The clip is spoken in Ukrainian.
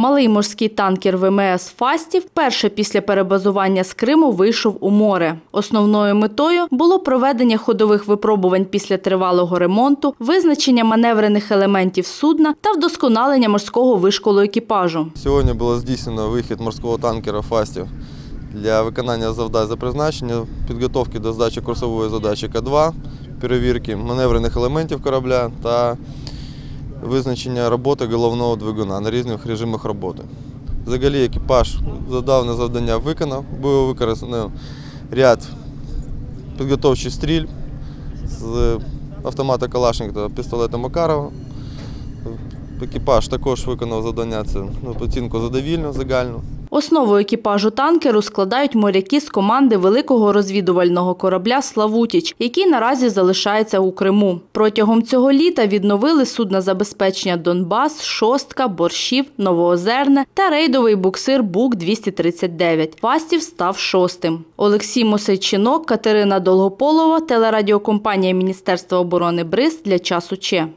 Малий морський танкер ВМС Фастів вперше після перебазування з Криму вийшов у море. Основною метою було проведення ходових випробувань після тривалого ремонту, визначення маневрених елементів судна та вдосконалення морського вишколу екіпажу. Сьогодні було здійснено вихід морського танкера «Фастів» для виконання завдань за призначення, підготовки до здачі курсової задачі К-2, перевірки маневрених елементів корабля та визначення роботи головного двигуна на різних режимах роботи. Взагалі екіпаж задане завдання виконав, було використано ряд підготовчих стріль з автомата Калашникова та пістолета Макарова. Екіпаж також виконав завдання це ну, оцінку задовільну, загальну. Основу екіпажу танкеру складають моряки з команди великого розвідувального корабля Славутіч, який наразі залишається у Криму. Протягом цього літа відновили судна забезпечення Донбас, Шостка, Борщів, Новоозерне та рейдовий буксир Бук 239 Фастів став шостим. Олексій Мосейчинок, Катерина Долгополова, телерадіокомпанія Міністерства оборони БРИЗ для часу Че.